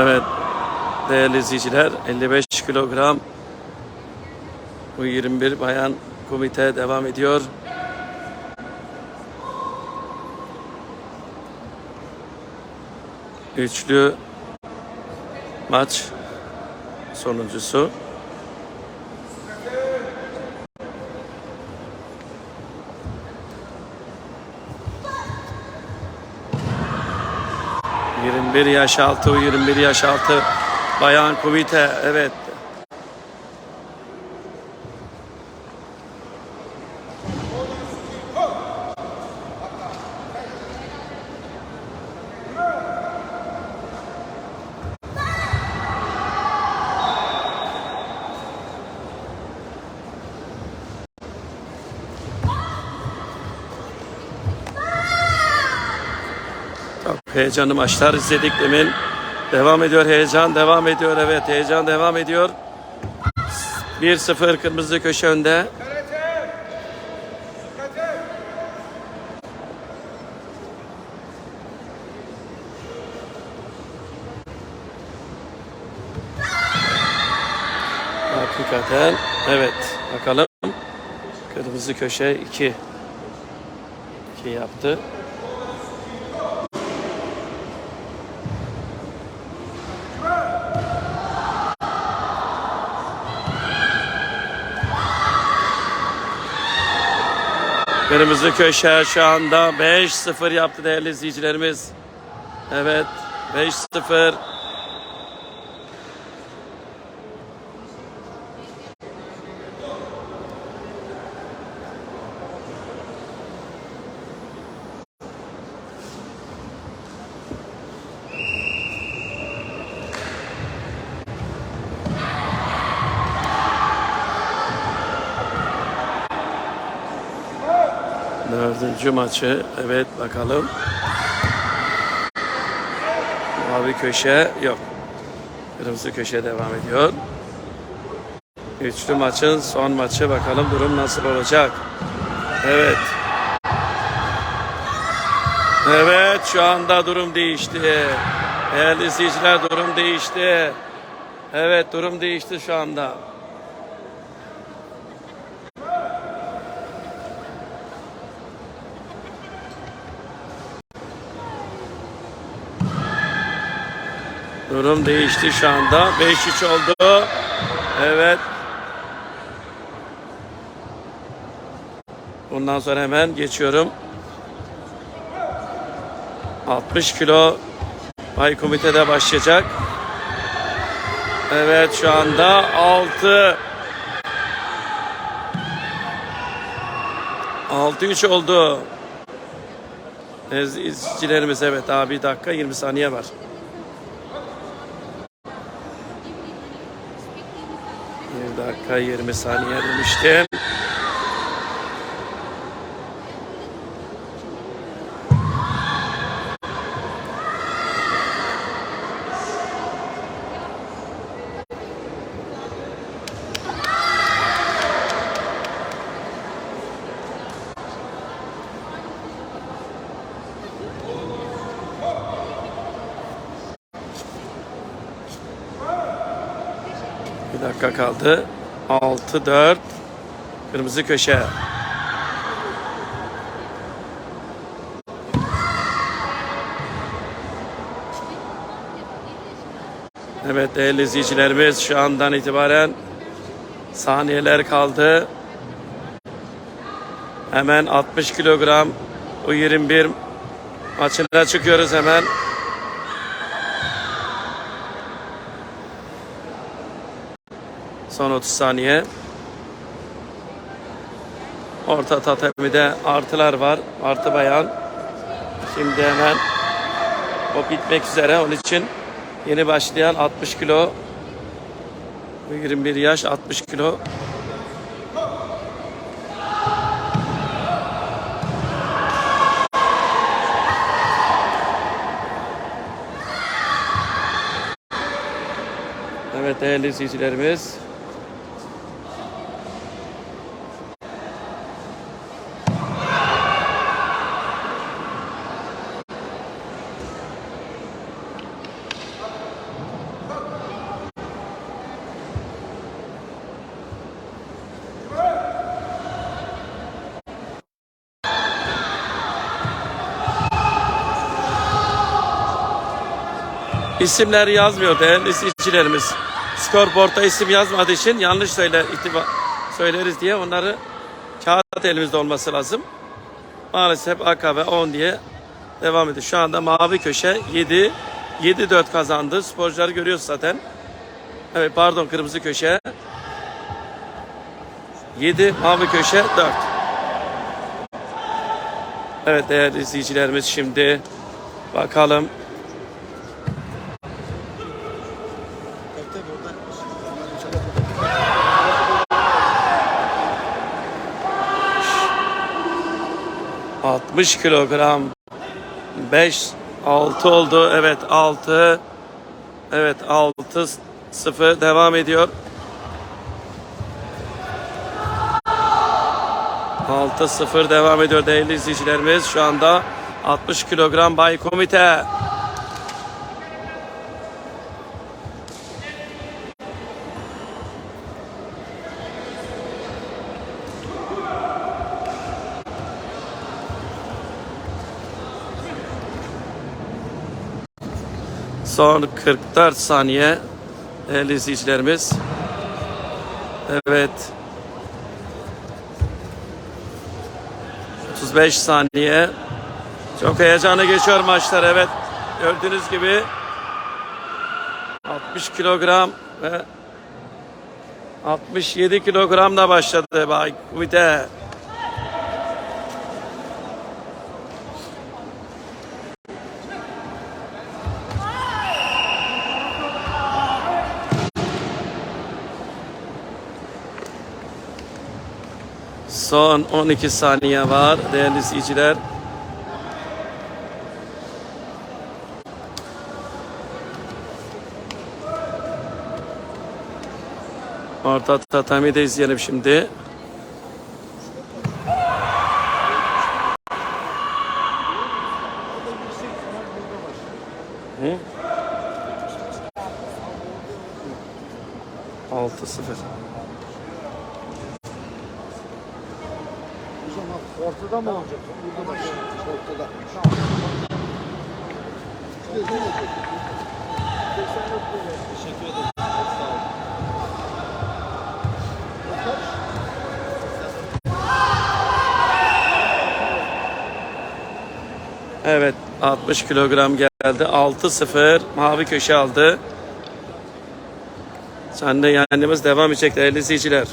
Evet. Değerli izleyiciler 55 kilogram bu 21 bayan komite devam ediyor. Üçlü maç sonuncusu. ...21 yaş altı, 21 yaş altı bayan komite, evet. Heyecanlı maçlar izledik demin. Devam ediyor heyecan, devam ediyor evet heyecan devam ediyor. 1-0 kırmızı köşe önde. Hakikaten evet bakalım. Kırmızı köşe 2 2 yaptı. Kırmızı köşe şu anda 5-0 yaptı değerli izleyicilerimiz. Evet 5-0. Dördüncü maçı. Evet bakalım. Mavi köşe yok. Kırmızı köşe devam ediyor. Üçlü maçın son maçı. Bakalım durum nasıl olacak. Evet. Evet şu anda durum değişti. Değerli izleyiciler durum değişti. Evet durum değişti şu anda. Durum değişti şu anda. 5-3 oldu. Evet. Bundan sonra hemen geçiyorum. 60 kilo Bay komitede başlayacak. Evet şu anda 6 6-3 oldu. İzleyicilerimiz evet daha bir dakika 20 saniye var. Bir dakika 20 saniye demiştim. Dakika kaldı. 6-4 Kırmızı köşe. Evet değerli izleyicilerimiz şu andan itibaren saniyeler kaldı. Hemen 60 kilogram bu 21 maçına çıkıyoruz hemen. Son 30 saniye. Orta tatemide artılar var. Artı bayan. Şimdi hemen o bitmek üzere. Onun için yeni başlayan 60 kilo. Bu 21 yaş 60 kilo. Evet değerli izleyicilerimiz. İsimleri yazmıyor değerli izleyicilerimiz. Skorboard'da isim yazmadığı için yanlış söyle, itiba, söyleriz diye onları kağıt elimizde olması lazım. Maalesef AKB 10 diye devam ediyor. Şu anda mavi köşe 7 7-4 kazandı. Sporcuları görüyoruz zaten. Evet pardon kırmızı köşe. 7 mavi köşe 4. Evet değerli izleyicilerimiz şimdi bakalım. ...60 kilogram... ...5... ...6 oldu... ...evet 6... ...evet 6... ...0 devam ediyor... ...6-0 devam ediyor değerli izleyicilerimiz... ...şu anda... ...60 kilogram Bay Komite... Son 44 saniye değerli izleyicilerimiz. Evet. 35 saniye. Çok heyecanlı geçiyor maçlar. Evet. Gördüğünüz gibi 60 kilogram ve 67 kilogramla başladı Bay Kuvite. Son 12 saniye var değerli izleyiciler. Orta tatami de izleyelim şimdi. Hı? 6-0. Ortada mı olacak? Burada da ortada. Evet 60 kilogram geldi. 6-0 mavi köşe aldı. Sen de yenimiz devam edecek değerli izleyiciler.